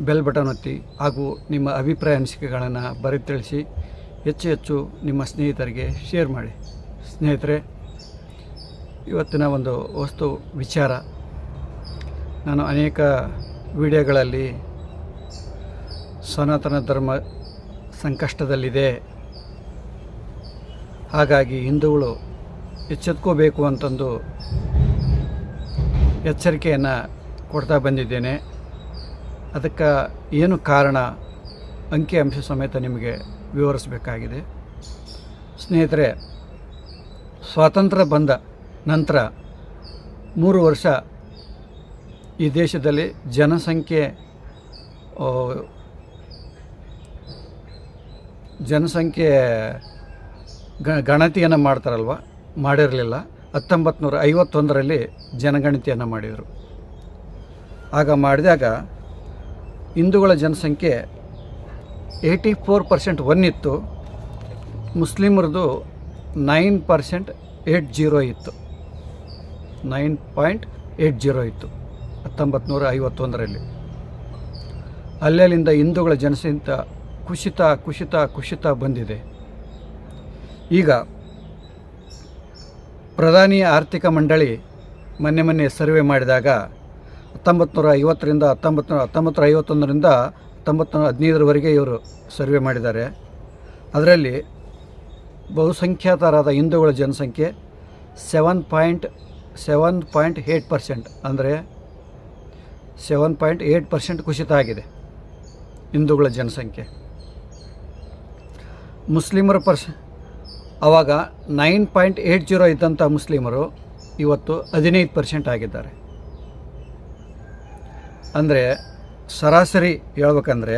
Bell button ಒತ್ತಿ ಹಾಗೂ ನಿಮ್ಮ ಅಭಿಪ್ರಾಯ ಅನಿಸಿಕೆಗಳನ್ನು ಬರೆದು ತಿಳಿಸಿ ಹೆಚ್ಚು ಹೆಚ್ಚು ನಿಮ್ಮ ಸ್ನೇಹಿತರಿಗೆ ಶೇರ್ ಮಾಡಿ. ಸ್ನೇಹಿತರೆ, ಇವತ್ತಿನ ಒಂದು ವಸ್ತು ವಿಚಾರ. ನಾನು ಅನೇಕ ವಿಡಿಯೋಗಳಲ್ಲಿ ಸನಾತನ ಧರ್ಮ ಸಂಕಷ್ಟದಲ್ಲಿದೆ. ಹಾಗಾಗಿ ಹಿಂದೂಗಳು ಎಚ್ಚೆತ್ಕೋಬೇಕು ಅಂತಂದು ಎಚ್ಚರಿಕೆಯನ್ನು ಕೊಡ್ತಾ ಬಂದಿದ್ದೇನೆ. ಅದಕ್ಕೆ ಏನು ಕಾರಣ? ಅಂಕಿ ಅಂಶ ಸಮೇತ ನಿಮಗೆ ವಿವರಿಸಬೇಕಾಗಿದೆ. ಸ್ನೇಹಿತರೆ, ಸ್ವಾತಂತ್ರ್ಯ ಬಂದ ನಂತರ ಮೂರು ವರ್ಷ ಈ ದೇಶದಲ್ಲಿ ಜನಸಂಖ್ಯೆ ಜನಸಂಖ್ಯೆ ಗ ಗಣತಿಯನ್ನು ಮಾಡ್ತಾರಲ್ವ? ಮಾಡಿರಲಿಲ್ಲ. ಹತ್ತೊಂಬತ್ತು ನೂರ ಐವತ್ತೊಂದರಲ್ಲಿ ಜನಗಣತಿಯನ್ನು ಮಾಡಿದರು. ಆಗ ಮಾಡಿದಾಗ ಹಿಂದೂಗಳ ಜನಸಂಖ್ಯೆ ಏಯ್ಟಿ ಫೋರ್ ಪರ್ಸೆಂಟ್ ಒನ್ ಇತ್ತು. ಮುಸ್ಲಿಮರದು ನೈನ್ ಪರ್ಸೆಂಟ್ ಏಯ್ಟ್ ಜೀರೋ ಇತ್ತು. ನೈನ್ ಪಾಯಿಂಟ್ ಏಯ್ಟ್ ಜೀರೋ ಇತ್ತು. ಹತ್ತೊಂಬತ್ತು ನೂರ ಐವತ್ತೊಂದರಲ್ಲಿ ಅಲ್ಲಲ್ಲಿಂದ ಹಿಂದೂಗಳ ಜನಸಂಖ್ಯೆ ಕುಸಿತ ಕುಸಿತ ಕುಸಿತ ಬಂದಿದೆ. ಈಗ ಪ್ರಧಾನಿ ಆರ್ಥಿಕ ಮಂಡಳಿ ಮೊನ್ನೆ ಮೊನ್ನೆ ಸರ್ವೆ ಮಾಡಿದಾಗ ಹತ್ತೊಂಬತ್ತು ನೂರ ಐವತ್ತರಿಂದ ಹತ್ತೊಂಬತ್ತು ನೂರ ಹತ್ತೊಂಬತ್ತು ನೂರ ಐವತ್ತೊಂದರಿಂದ ಹತ್ತೊಂಬತ್ತು ನೂರ ಹದಿನೈದರವರೆಗೆ ಇವರು ಸರ್ವೆ ಮಾಡಿದ್ದಾರೆ. ಅದರಲ್ಲಿ ಬಹುಸಂಖ್ಯಾತರಾದ ಹಿಂದೂಗಳ ಜನಸಂಖ್ಯೆ seven point seven point eight percent ಅಂದರೆ ಸೆವೆನ್ ಪಾಯಿಂಟ್ ಏಯ್ಟ್ ಪರ್ಸೆಂಟ್ ಕುಸಿತ ಆಗಿದೆ ಹಿಂದೂಗಳ ಜನಸಂಖ್ಯೆ. ಮುಸ್ಲಿಮರ ಪರ್ಸ ಆವಾಗ ನೈನ್ ಪಾಯಿಂಟ್ ಏಯ್ಟ್ ಜೀರೋ ಇದ್ದಂಥ ಮುಸ್ಲಿಮರು ಇವತ್ತು ಹದಿನೈದು ಪರ್ಸೆಂಟ್ ಆಗಿದ್ದಾರೆ. ಅಂದರೆ ಸರಾಸರಿ ಹೇಳ್ಬೇಕಂದ್ರೆ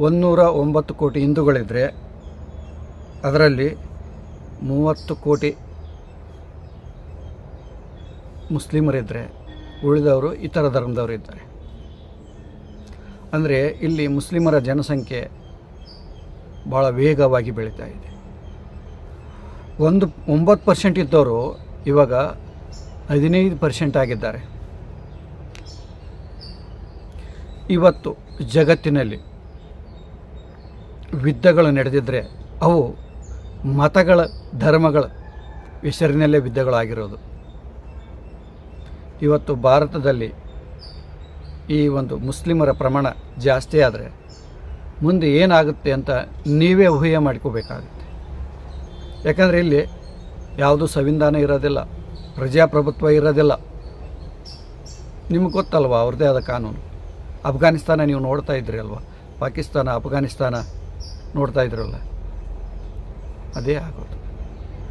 ಒಂದೂರ ಒಂಬತ್ತು ಕೋಟಿ ಹಿಂದೂಗಳಿದ್ದರೆ ಅದರಲ್ಲಿ ಮೂವತ್ತು ಕೋಟಿ ಮುಸ್ಲಿಮರಿದ್ದರೆ ಉಳಿದವರು ಇತರ ಧರ್ಮದವರು ಇದ್ದಾರೆ. ಅಂದರೆ ಇಲ್ಲಿ ಮುಸ್ಲಿಮರ ಜನಸಂಖ್ಯೆ ಭಾಳ ವೇಗವಾಗಿ ಬೆಳೀತಾ ಇದೆ. ಒಂದು, ಒಂಬತ್ತು ಪರ್ಸೆಂಟ್ ಇದ್ದವರು ಇವಾಗ ಹದಿನೈದು ಪರ್ಸೆಂಟ್ ಆಗಿದ್ದಾರೆ. ಇವತ್ತು ಜಗತ್ತಿನಲ್ಲಿ ಯುದ್ಧಗಳು ನಡೆದಿದ್ದರೆ ಅವು ಮತಗಳ, ಧರ್ಮಗಳ ಹೆಸರಿನಲ್ಲೇ ಯುದ್ಧಗಳಾಗಿರೋದು. ಇವತ್ತು ಭಾರತದಲ್ಲಿ ಈ ಒಂದು ಮುಸ್ಲಿಮರ ಪ್ರಮಾಣ ಜಾಸ್ತಿ ಆದರೆ ಮುಂದೆ ಏನಾಗುತ್ತೆ ಅಂತ ನೀವೇ ಊಹೆ ಮಾಡ್ಕೋಬೇಕಾಗುತ್ತೆ. ಯಾಕಂದರೆ ಇಲ್ಲಿ ಯಾವುದೂ ಸಂವಿಧಾನ ಇರೋದಿಲ್ಲ. ಪ್ರಜಾಪ್ರಭುತ್ವ ಇರೋದಿಲ್ಲ. ನಿಮ್ಗೆ ಗೊತ್ತಲ್ವ ಅವ್ರದ್ದೇ ಆದ ಕಾನೂನು? ಅಫ್ಘಾನಿಸ್ತಾನ ನೀವು ನೋಡ್ತಾ ಇದ್ರಿ ಅಲ್ವಾ? ಪಾಕಿಸ್ತಾನ, ಅಫ್ಘಾನಿಸ್ತಾನ ನೋಡ್ತಾ ಇದ್ರಲ್ಲ? ಅದೇ ಆಗೋದು.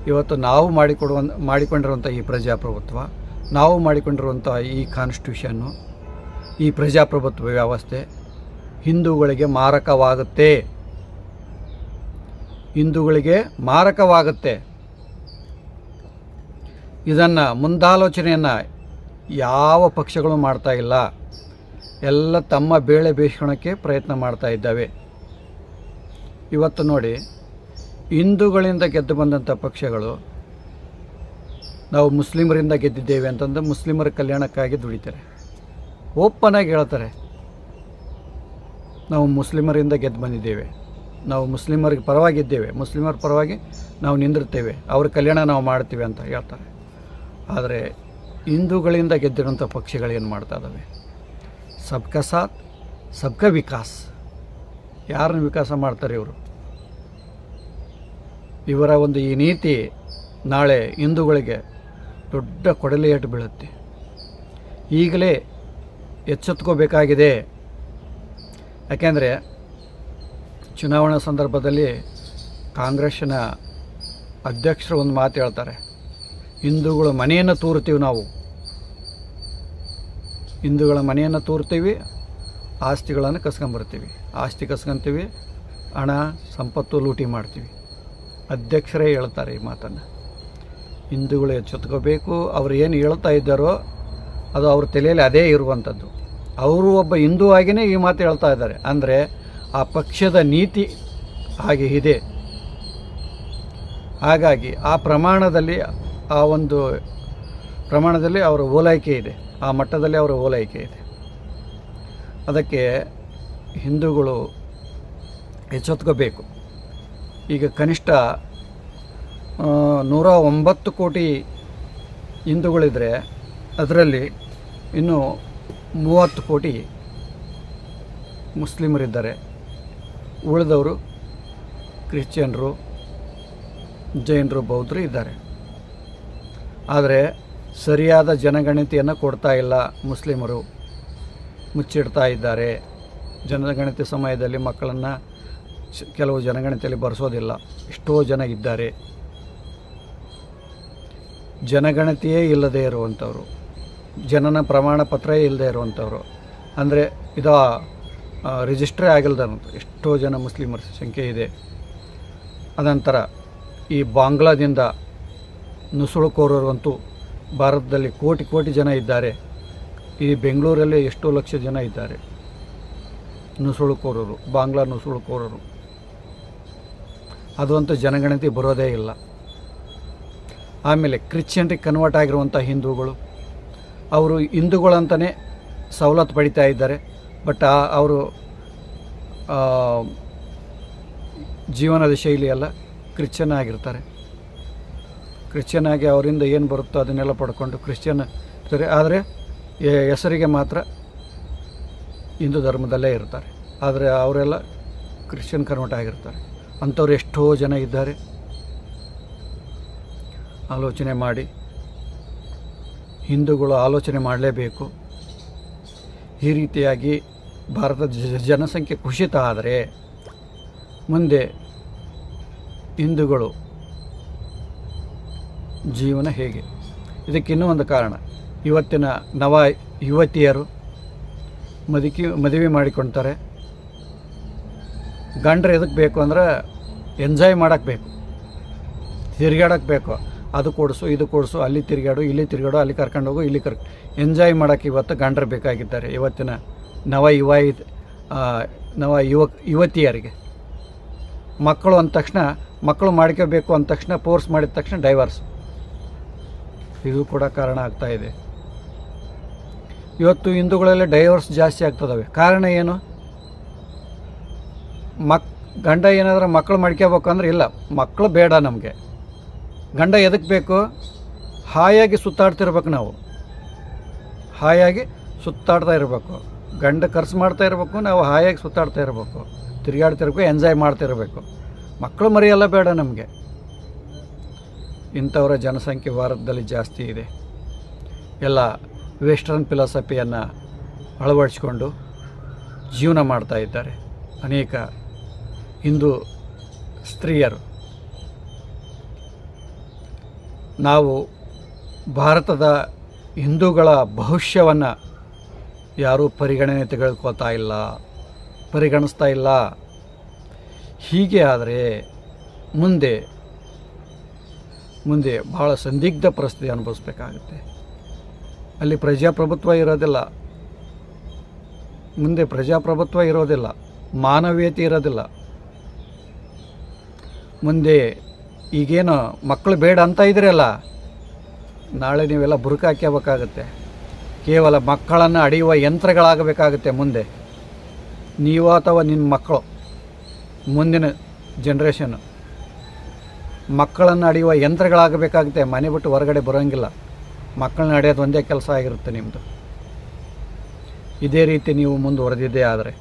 ಇವತ್ತು ನಾವು ಮಾಡಿಕೊಡುವ ಮಾಡಿಕೊಂಡಿರುವಂಥ ಈ ಪ್ರಜಾಪ್ರಭುತ್ವ, ನಾವು ಮಾಡಿಕೊಂಡಿರುವಂಥ ಈ ಕಾನ್ಸ್ಟಿಟ್ಯೂಷನ್ನು ಈ ಪ್ರಜಾಪ್ರಭುತ್ವ ವ್ಯವಸ್ಥೆ ಹಿಂದೂಗಳಿಗೆ ಮಾರಕವಾಗುತ್ತೆ. ಹಿಂದೂಗಳಿಗೆ ಮಾರಕವಾಗುತ್ತೆ. ಇದನ್ನು ಮುಂದಾಲೋಚನೆಯನ್ನು ಯಾವ ಪಕ್ಷಗಳು ಮಾಡ್ತಾ ಇಲ್ಲ. ಎಲ್ಲ ತಮ್ಮ ಬೇಳೆ ಬೇಯಿಸ್ಕೊಳಕ್ಕೆ ಪ್ರಯತ್ನ ಮಾಡ್ತಾ ಇದ್ದಾವೆ. ಇವತ್ತು ನೋಡಿ, ಹಿಂದೂಗಳಿಂದ ಗೆದ್ದು ಬಂದಂಥ ಪಕ್ಷಗಳು, ನಾವು ಮುಸ್ಲಿಮರಿಂದ ಗೆದ್ದಿದ್ದೇವೆ ಅಂತಂದು ಮುಸ್ಲಿಮರ ಕಲ್ಯಾಣಕ್ಕಾಗಿ ದುಡಿತಾರೆ. ಓಪನ್ ಆಗಿ ಹೇಳ್ತಾರೆ, ನಾವು ಮುಸ್ಲಿಮರಿಂದ ಗೆದ್ದು ಬಂದಿದ್ದೇವೆ. ನಾವು ಮುಸ್ಲಿಮರಿಗೆ ಪರವಾಗಿದ್ದೇವೆ. ಮುಸ್ಲಿಮರ ಪರವಾಗಿ ನಾವು ನಿಂದಿರ್ತೇವೆ. ಅವ್ರ ಕಲ್ಯಾಣ ನಾವು ಮಾಡ್ತೀವಿ ಅಂತ ಹೇಳ್ತಾರೆ. ಆದರೆ ಹಿಂದೂಗಳಿಂದ ಗೆದ್ದಿರುವಂಥ ಪಕ್ಷಗಳು ಏನು ಮಾಡ್ತಾ ಇದ್ದಾವೆ ಸಬ್ಕಾ ಸಾಥ್, ಸಬ್ಕಾ ವಿಕಾಸ್. ಯಾರನ್ನ ವಿಕಾಸ ಮಾಡ್ತಾರೆ ಇವರು? ಇವರ ಒಂದು ಈ ನೀತಿ ನಾಳೆ ಹಿಂದೂಗಳಿಗೆ ದೊಡ್ಡ ಕೊಡಲಿ ಏಟು ಬೀಳುತ್ತೆ. ಈಗಲೇ ಎಚ್ಚೆತ್ಕೋಬೇಕಾಗಿದೆ. ಯಾಕೆಂದರೆ ಚುನಾವಣಾ ಸಂದರ್ಭದಲ್ಲಿ ಕಾಂಗ್ರೆಸ್ಸಿನ ಅಧ್ಯಕ್ಷರು ಒಂದು ಮಾತು ಹೇಳ್ತಾರೆ. ಹಿಂದೂಗಳ ಮನೆಯನ್ನು ತೋರ್ತೀವಿ ನಾವು. ಹಿಂದೂಗಳ ಮನೆಯನ್ನು ತೋರ್ತೀವಿ, ಆಸ್ತಿಗಳನ್ನು ಕಸ್ಕೊಂಬರ್ತೀವಿ. ಆಸ್ತಿ ಕಸ್ಕೊಂತೀವಿ, ಹಣ, ಸಂಪತ್ತು ಲೂಟಿ ಮಾಡ್ತೀವಿ. ಅಧ್ಯಕ್ಷರೇ ಹೇಳ್ತಾರೆ ಈ ಮಾತನ್ನು. ಹಿಂದೂಗಳು ಎಚ್ಚೆತ್ಕೋಬೇಕು, ಅವ್ರು ಏನು ಹೇಳ್ತಾ ಇದ್ದಾರೋ ಅದು ಅವ್ರ ತಲೆಯಲ್ಲಿ ಅದೇ ಇರುವಂಥದ್ದು ಅವರು ಒಬ್ಬ ಹಿಂದೂ ಆಗಿಯೇ ಈ ಮಾತು ಹೇಳ್ತಾ ಇದ್ದಾರೆ. ಅಂದರೆ ಆ ಪಕ್ಷದ ನೀತಿ ಹಾಗೆ ಇದೆ. ಹಾಗಾಗಿ ಆ ಪ್ರಮಾಣದಲ್ಲಿ ಆ ಒಂದು ಪ್ರಮಾಣದಲ್ಲಿ ಅವರ ಓಲೈಕೆ ಇದೆ. ಆ ಮಟ್ಟದಲ್ಲಿ ಅವರ ಓಲೈಕೆ ಇದೆ. ಅದಕ್ಕೆ ಹಿಂದೂಗಳು ಎಚ್ಚೆತ್ಕೋಬೇಕು. ಈಗ ಕನಿಷ್ಠ ನೂರ ಒಂಬತ್ತು ಕೋಟಿ ಹಿಂದೂಗಳಿದ್ದರೆ ಅದರಲ್ಲಿ ಇನ್ನು ಮೂವತ್ತು ಕೋಟಿ ಮುಸ್ಲಿಮರಿದ್ದಾರೆ. ಉಳಿದವರು ಕ್ರಿಶ್ಚಿಯನ್ರು, ಜೈನರು, ಬೌದ್ಧರು ಇದ್ದಾರೆ. ಆದರೆ ಸರಿಯಾದ ಜನಗಣತಿಯನ್ನು ಕೊಡ್ತಾ ಇಲ್ಲ ಮುಸ್ಲಿಮರು. ಮುಚ್ಚಿಡ್ತಾ ಇದ್ದಾರೆ. ಜನಗಣತಿ ಸಮಯದಲ್ಲಿ ಮಕ್ಕಳನ್ನು ಕೆಲವು ಜನಗಣತಿಯಲ್ಲಿ ಬರೆಸೋದಿಲ್ಲ. ಎಷ್ಟೋ ಜನ ಇದ್ದಾರೆ. ಜನಗಣತಿಯೇ ಇಲ್ಲದೇ ಇರುವಂಥವ್ರು. ಜನನ ಪ್ರಮಾಣ ಪತ್ರ ಇಲ್ಲದೆ ಇರುವಂಥವ್ರು. ಅಂದರೆ ಇದು ರಿಜಿಸ್ಟ್ರೇ ಆಗಿಲ್ಲದ ಎಷ್ಟೋ ಜನ ಮುಸ್ಲಿಮರ ಸಂಖ್ಯೆ ಇದೆ. ಅನಂತರ ಈ ಬಾಂಗ್ಲಾದಿಂದ ನುಸುಳುಕೋರರಂತೂ ಭಾರತದಲ್ಲಿ ಕೋಟಿ ಕೋಟಿ ಜನ ಇದ್ದಾರೆ. ಈ ಬೆಂಗಳೂರಲ್ಲಿ ಎಷ್ಟೋ ಲಕ್ಷ ಜನ ಇದ್ದಾರೆ. ನುಸುಳುಕೋರರು ಬಾಂಗ್ಲಾ ನುಸುಳುಕೋರರು ಅದು ಅಂತೂ ಜನಗಣತಿ ಬರೋದೇ ಇಲ್ಲ. ಆಮೇಲೆ ಕ್ರಿಶ್ಚಿಯನ್ರಿಗೆ ಕನ್ವರ್ಟ್ ಆಗಿರುವಂಥ ಹಿಂದೂಗಳು, ಅವರು ಹಿಂದೂಗಳಂತಲೇ ಸವಲತ್ತು ಪಡಿತಾ ಇದ್ದಾರೆ. ಬಟ್ ಅವರು ಜೀವನದ ಶೈಲಿ ಕ್ರಿಶ್ಚನ್ ಕ್ರಿಶ್ಚಿಯನ್ ಆಗಿರ್ತಾರೆ. ಕ್ರಿಶ್ಚಿಯನ್ ಆಗಿ ಅವರಿಂದ ಏನು ಬರುತ್ತೋ ಅದನ್ನೆಲ್ಲ ಪಡ್ಕೊಂಡು ಕ್ರಿಶ್ಚಿಯನ್ ಸರಿ, ಆದರೆ ಹೆಸರಿಗೆ ಮಾತ್ರ ಹಿಂದೂ ಧರ್ಮದಲ್ಲೇ ಇರ್ತಾರೆ. ಆದರೆ ಅವರೆಲ್ಲ ಕ್ರಿಶ್ಚಿಯನ್ ಕನ್ವರ್ಟ್ ಆಗಿರ್ತಾರೆ. ಅಂಥವ್ರು ಎಷ್ಟೋ ಜನ ಇದ್ದಾರೆ. ಆಲೋಚನೆ ಮಾಡಿ. ಹಿಂದೂಗಳು ಆಲೋಚನೆ ಮಾಡಲೇಬೇಕು. ಈ ರೀತಿಯಾಗಿ ಭಾರತದ ಜನಸಂಖ್ಯೆ ಕುಸಿತ ಆದರೆ ಮುಂದೆ ಹಿಂದೂಗಳು ಜೀವನ ಹೇಗೆ? ಇದಕ್ಕೆ ಇನ್ನೂ ಒಂದು ಕಾರಣ. ಇವತ್ತಿನ ನವ ಯುವತಿಯರು ಮದುಕಿ, ಮದುವೆ ಮಾಡಿಕೊಳ್ತಾರೆ ಗಂಡ್ರು ಎದಕ್ಕೆ ಬೇಕು ಅಂದ್ರೆ ಎಂಜಾಯ್ ಮಾಡೋಕ್ಕೆ ಬೇಕು. ತಿರ್ಗಾಡಕ್ಕೆ ಬೇಕು. ಅದು ಕೊಡಿಸು, ಇದು ಕೊಡಿಸು, ಅಲ್ಲಿ ತಿರುಗಾಡು ಇಲ್ಲಿ ತಿರುಗಾಡು ಅಲ್ಲಿ ಕರ್ಕೊಂಡು ಹೋಗು, ಇಲ್ಲಿ ಕರ್ ಎಂಜಾಯ್ ಮಾಡೋಕ್ಕೆ ಇವತ್ತು ಗಂಡ್ರು ಬೇಕಾಗಿದ್ದಾರೆ ಇವತ್ತಿನ ನವ ಯುವ ನವ ಯುವ, ಯುವತಿಯರಿಗೆ. ಮಕ್ಕಳು ಅಂದ ತಕ್ಷಣ, ಮಕ್ಕಳು ಮಾಡ್ಕೋಬೇಕು ಅಂದ ತಕ್ಷಣ ಫೋರ್ಸ್ ಮಾಡಿದ ತಕ್ಷಣ ಡೈವರ್ಸ್ ಇದು ಕೂಡ ಕಾರಣ ಆಗ್ತಾ ಇದೆ. ಇವತ್ತು ಹಿಂದೂಗಳಲ್ಲಿ ಡೈವರ್ಸ್ ಜಾಸ್ತಿ ಆಗ್ತದವೆ. ಕಾರಣ ಏನು? ಮಕ್, ಗಂಡ ಏನಾದರೂ ಮಕ್ಕಳು ಮಾಡ್ಕೋಬೇಕಂದ್ರೆ ಇಲ್ಲ ಮಕ್ಕಳು ಬೇಡ ನಮಗೆ. ಗಂಡ ಎದಕ್ಕೆ ಬೇಕು? ಹಾಯಾಗಿ ಸುತ್ತಾಡ್ತಿರ್ಬೇಕು ನಾವು. ಹಾಯಾಗಿ ಸುತ್ತಾಡ್ತಾ ಇರಬೇಕು. ಗಂಡ ಖರ್ಚು ಮಾಡ್ತಾ ಇರಬೇಕು, ನಾವು ಹಾಯಾಗಿ ಸುತ್ತಾಡ್ತಾ ಇರಬೇಕು. ತಿರುಗಾಡ್ತಿರ್ಬೇಕು ಎಂಜಾಯ್ ಮಾಡ್ತಾ ಇರಬೇಕು ಮಕ್ಕಳು ಮರಿಯೆಲ್ಲ ಬೇಡ ನಮಗೆ. ಇಂಥವರ ಜನಸಂಖ್ಯೆ ಭಾರತದಲ್ಲಿ ಜಾಸ್ತಿ ಇದೆ. ಎಲ್ಲ ವೆಸ್ಟರ್ನ್ ಫಿಲಾಸಫಿಯನ್ನು ಅಳವಡಿಸ್ಕೊಂಡು ಜೀವನ ಮಾಡ್ತಾ ಇದ್ದಾರೆ. ಅನೇಕ ಹಿಂದೂ ಸ್ತ್ರೀಯರು. ನಾವು ಭಾರತದ ಹಿಂದೂಗಳ ಭವಿಷ್ಯವನ್ನು ಯಾರೂ ಪರಿಗಣನೆ ತೆಗೆದುಕೊಳ್ತಾ ಇಲ್ಲ, ಪರಿಗಣಿಸ್ತಾ ಇಲ್ಲ. ಹೀಗೆ ಆದರೆ ಮುಂದೆ ಮುಂದೆ ಭಾಳ ಸಂದಿಗ್ಧ ಪರಿಸ್ಥಿತಿ ಅನುಭವಿಸ್ಬೇಕಾಗುತ್ತೆ. ಅಲ್ಲಿ ಪ್ರಜಾಪ್ರಭುತ್ವ ಇರೋದಿಲ್ಲ. ಮುಂದೆ ಪ್ರಜಾಪ್ರಭುತ್ವ ಇರೋದಿಲ್ಲ. ಮಾನವೀಯತೆ ಇರೋದಿಲ್ಲ. ಮುಂದೆ ಈಗೇನು ಮಕ್ಕಳು ಬೇಡ ಅಂತ ಇದ್ರಲ್ಲ ನಾಳೆ ನೀವೆಲ್ಲ ಬುರುಕು ಹಾಕ್ಯಬೇಕಾಗತ್ತೆ. ಕೇವಲ ಮಕ್ಕಳನ್ನು ಅಡಿಯುವ ಯಂತ್ರಗಳಾಗಬೇಕಾಗುತ್ತೆ ಮುಂದೆ. ನೀವು ಅಥವಾ ನಿಮ್ಮ ಮಕ್ಕಳು, ಮುಂದಿನ ಜನ್ರೇಷನ್ನು ಮಕ್ಕಳನ್ನು ಅಡಿಯುವ ಯಂತ್ರಗಳಾಗಬೇಕಾಗುತ್ತೆ. ಮನೆ ಬಿಟ್ಟು ಹೊರಗಡೆ ಬರೋಂಗಿಲ್ಲ. ಮಕ್ಕಳನ್ನ ಅಡಿಯೋದು ಒಂದೇ ಕೆಲಸ ಆಗಿರುತ್ತೆ ನಿಮ್ಮದು ಇದೇ ರೀತಿ ನೀವು ಮುಂದುವರೆದಿದ್ದೇ ಆದರೆ.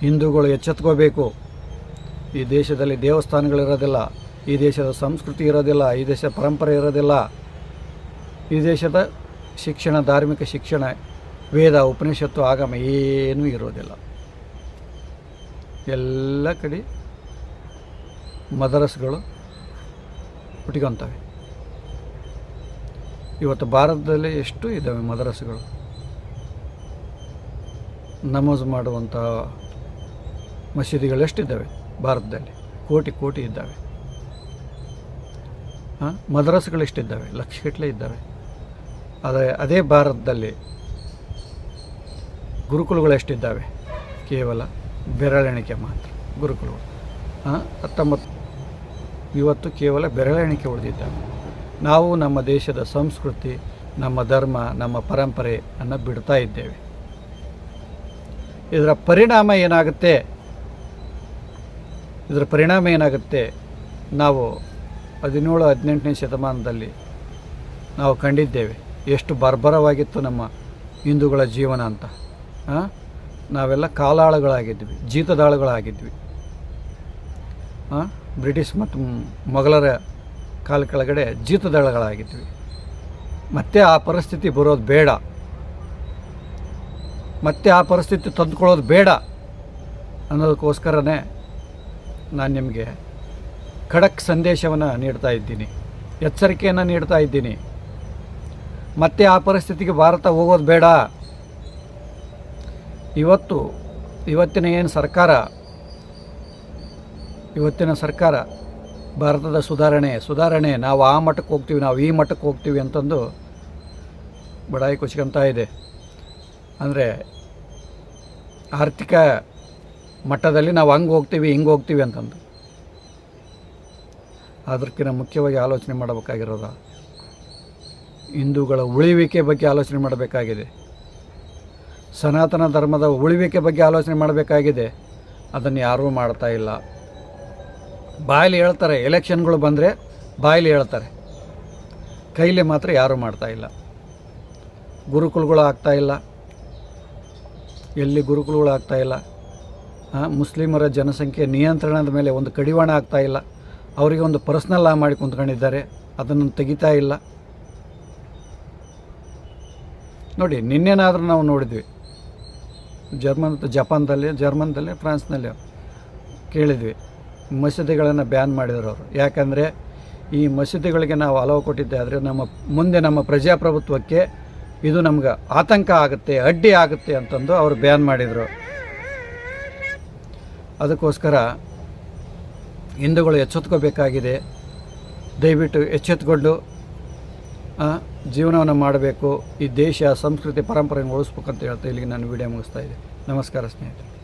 ಹಿಂದೂಗಳು ಎಚ್ಚೆತ್ಕೋಬೇಕು. ಈ ದೇಶದಲ್ಲಿ ದೇವಸ್ಥಾನಗಳಿರೋದಿಲ್ಲ ಈ ದೇಶದ ಸಂಸ್ಕೃತಿ ಇರೋದಿಲ್ಲ. ಈ ದೇಶದ ಪರಂಪರೆ ಇರೋದಿಲ್ಲ. ಈ ದೇಶದ ಶಿಕ್ಷಣ, ಧಾರ್ಮಿಕ ಶಿಕ್ಷಣ, ವೇದ, ಉಪನಿಷತ್ತು, ಆಗಮ ಏನೂ ಇರೋದಿಲ್ಲ. ಎಲ್ಲ ಕಡೆ ಮದರಸ್ಗಳು ಹುಟ್ಕೊಂತವೆ ಇವತ್ತು ಭಾರತದಲ್ಲಿ ಎಷ್ಟು ಇದ್ದಾವೆ ಮದರಸ್ಗಳು? ನಮಾಜ್ ಮಾಡುವಂಥ ಮಸೀದಿಗಳು ಎಷ್ಟಿದ್ದಾವೆ ಭಾರತದಲ್ಲಿ? ಕೋಟಿ ಕೋಟಿ ಇದ್ದಾವೆ. ಹಾಂ? ಎಷ್ಟಿದ್ದಾವೆ? ಲಕ್ಷಗಟ್ಟಲೆ ಇದ್ದಾವೆ. ಆದರೆ ಅದೇ ಭಾರತದಲ್ಲಿ ಗುರುಕುಲಗಳು ಎಷ್ಟಿದ್ದಾವೆ? ಕೇವಲ ಬೆರಳೆಣಿಕೆ ಮಾತ್ರ. ಗುರುಕುಲಗಳು. ಹಾಂ? ಹತ್ತೊಂಬತ್ತು ಇವತ್ತು ಕೇವಲ ಬೆರಳೆಣಿಕೆ ಉಳಿದಿದ್ದಾವೆ ನಾವು ನಮ್ಮ ದೇಶದ ಸಂಸ್ಕೃತಿ, ನಮ್ಮ ಧರ್ಮ, ನಮ್ಮ ಪರಂಪರೆ ಅನ್ನು ಬಿಡ್ತಾ ಇದ್ದೇವೆ. ಇದರ ಪರಿಣಾಮ ಏನಾಗುತ್ತೆ? ಇದರ ಪರಿಣಾಮ ಏನಾಗುತ್ತೆ? ನಾವು ಹದಿನೇಳು, ಹದಿನೆಂಟನೇ ಶತಮಾನದಲ್ಲಿ ನಾವು ಕಂಡಿದ್ದೇವೆ. ಎಷ್ಟು ಬರ್ಬರವಾಗಿತ್ತು ನಮ್ಮ ಹಿಂದೂಗಳ ಜೀವನ ಅಂತ? ನಾವೆಲ್ಲ ಕಾಲಾಳುಗಳಾಗಿದ್ವಿ, ಜೀತದಾಳುಗಳಾಗಿದ್ವಿ. ಆ? ಬ್ರಿಟಿಷ್ ಮತ್ತು ಮೊಘಲರ ಕಾಲ ಕೆಳಗಡೆ ಜೀತದಳಗಳಾಗಿದ್ವಿ. ಮತ್ತೆ ಆ ಪರಿಸ್ಥಿತಿ ಬರೋದು ಬೇಡ. ಮತ್ತೆ ಆ ಪರಿಸ್ಥಿತಿ ತಂದುಕೊಳ್ಳೋದು ಬೇಡ ಅನ್ನೋದಕ್ಕೋಸ್ಕರನೇ ನಾನು ನಿಮಗೆ ಖಡಕ್ ಸಂದೇಶವನ್ನು ನೀಡ್ತಾ ಇದ್ದೀನಿ. ಎಚ್ಚರಿಕೆಯನ್ನು ನೀಡ್ತಾ ಇದ್ದೀನಿ. ಮತ್ತೆ ಆ ಪರಿಸ್ಥಿತಿಗೆ ಭಾರತ ಹೋಗೋದು ಬೇಡ. ಇವತ್ತು, ಇವತ್ತಿನ ಏನು ಸರ್ಕಾರ ಇವತ್ತಿನ ಸರ್ಕಾರ ಭಾರತದ ಸುಧಾರಣೆ ಸುಧಾರಣೆ, ನಾವು ಆ ಮಟ್ಟಕ್ಕೆ ಹೋಗ್ತೀವಿ, ನಾವು ಈ ಮಟ್ಟಕ್ಕೆ ಹೋಗ್ತೀವಿ ಅಂತಂದು ಬಡಾಯಿ ಕುಚ್ಕೊಂತ ಇದೆ. ಅಂದರೆ ಆರ್ಥಿಕ ಮಟ್ಟದಲ್ಲಿ ನಾವು ಹಂಗೆ ಹೋಗ್ತೀವಿ, ಹಿಂಗೆ ಹೋಗ್ತೀವಿ ಅಂತಂದು. ಅದಕ್ಕಿಂತ ಮುಖ್ಯವಾಗಿ ಆಲೋಚನೆ ಮಾಡಬೇಕಾಗಿರೋದು, ಹಿಂದೂಗಳ ಉಳಿವಿಕೆ ಬಗ್ಗೆ ಆಲೋಚನೆ ಮಾಡಬೇಕಾಗಿದೆ. ಸನಾತನ ಧರ್ಮದ ಉಳಿವಿಕೆ ಬಗ್ಗೆ ಆಲೋಚನೆ ಮಾಡಬೇಕಾಗಿದೆ. ಅದನ್ನು ಯಾರೂ ಮಾಡ್ತಾ ಇಲ್ಲ. ಬಾಯಲ್ಲಿ ಹೇಳ್ತಾರೆ, ಎಲೆಕ್ಷನ್ಗಳು ಬಂದರೆ ಬಾಯಲ್ಲಿ ಹೇಳ್ತಾರೆ. ಕೈಲಿ ಮಾತ್ರ ಯಾರೂ ಮಾಡ್ತಾ ಇಲ್ಲ. ಗುರುಕುಲಗಳು ಆಗ್ತಾ ಇಲ್ಲ. ಎಲ್ಲಿ ಗುರುಕುಲಗಳು ಆಗ್ತಾ ಇಲ್ಲ? ಮುಸ್ಲಿಮರ ಜನಸಂಖ್ಯೆ ನಿಯಂತ್ರಣದ ಮೇಲೆ ಒಂದು ಕಡಿವಾಣ ಆಗ್ತಾ ಇಲ್ಲ. ಅವರಿಗೆ ಒಂದು ಪರ್ಸ್ನಲ್ ಲಾ ಮಾಡಿ ಕುಂತ್ಕೊಂಡಿದ್ದಾರೆ. ಅದನ್ನು ತೆಗಿತಾ ಇಲ್ಲ. ನೋಡಿ, ನಿನ್ನೆನಾದರೂ ನಾವು ನೋಡಿದ್ವಿ. ಜರ್ಮನ್ ಜಪಾನ್ದಲ್ಲಿ, ಜರ್ಮನ್ದಲ್ಲಿ, ಫ್ರಾನ್ಸ್ನಲ್ಲಿ ಕೇಳಿದ್ವಿ. ಮಸೀದಿಗಳನ್ನು ಬ್ಯಾನ್ ಮಾಡಿದರು ಅವರು ಯಾಕಂದರೆ ಈ ಮಸೀದಿಗಳಿಗೆ ನಾವು ಅಲವು ಕೊಟ್ಟಿದ್ದೆ ಆದರೆ ನಮ್ಮ ಮುಂದೆ ನಮ್ಮ ಪ್ರಜಾಪ್ರಭುತ್ವಕ್ಕೆ ಇದು ನಮ್ಗೆ ಆತಂಕ ಆಗುತ್ತೆ, ಅಡ್ಡಿ ಆಗುತ್ತೆ ಅಂತಂದು ಅವರು ಬ್ಯಾನ್ ಮಾಡಿದರು. ಅದಕ್ಕೋಸ್ಕರ ಹಿಂದೂಗಳು ಎಚ್ಚೆತ್ಕೋಬೇಕಾಗಿದೆ. ದಯವಿಟ್ಟು ಎಚ್ಚೆತ್ಕೊಂಡು ಜೀವನವನ್ನು ಮಾಡಬೇಕು. ಈ ದೇಶ, ಸಂಸ್ಕೃತಿ ಪರಂಪರೆಯನ್ನು ಉಳಿಸ್ಬೇಕಂತ ಹೇಳ್ತಾ ಇಲ್ಲಿಗೆ ನಾನು ವಿಡಿಯೋ ಮುಗಿಸ್ತಾ ಇದ್ದೆ ನಮಸ್ಕಾರ ಸ್ನೇಹಿತರೆ.